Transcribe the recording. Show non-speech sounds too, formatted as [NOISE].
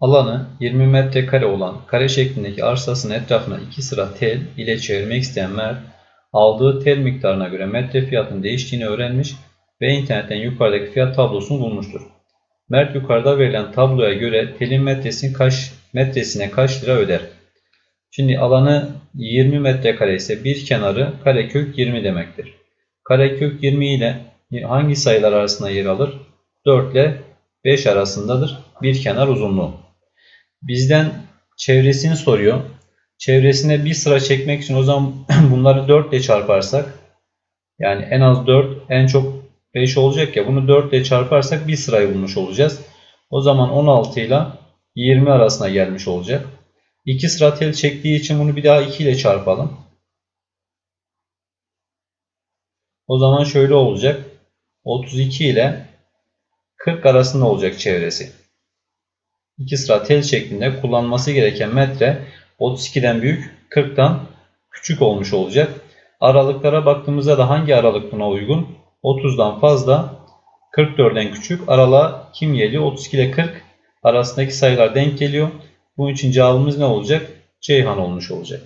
Alanı 20 metrekare olan kare şeklindeki arsasının etrafına iki sıra tel ile çevirmek isteyen Mert, aldığı tel miktarına göre metre fiyatının değiştiğini öğrenmiş ve internetten yukarıdaki fiyat tablosunu bulmuştur. Mert yukarıda verilen tabloya göre telin metresini kaç, metresine kaç lira öder? Şimdi alanı 20 metrekare ise bir kenarı karekök 20 demektir. Karekök 20 ile hangi sayılar arasında yer alır? 4 ile 5 arasındadır bir kenar uzunluğu. Bizden çevresini soruyor. Çevresine bir sıra çekmek için o zaman [CLEARS THROAT] bunları 4 ile çarparsak yani en az 4 en çok 5 olacak ya bunu 4 ile çarparsak bir sırayı bulmuş olacağız. O zaman 16 ile 20 arasına gelmiş olacak. 2 sıra tel çektiği için bunu bir daha 2 ile çarpalım. O zaman şöyle olacak. 32 ile 40 arasında olacak çevresi. 2 sıra tel şeklinde kullanması gereken metre 32'den büyük 40'tan küçük olmuş olacak. Aralıklara baktığımızda da hangi aralık buna uygun? 30'dan fazla 44'den küçük. Aralığa kim geliyor? 32 ile 40 arasındaki sayılar denk geliyor. Bunun için cevabımız ne olacak? Ceyhan olmuş olacak.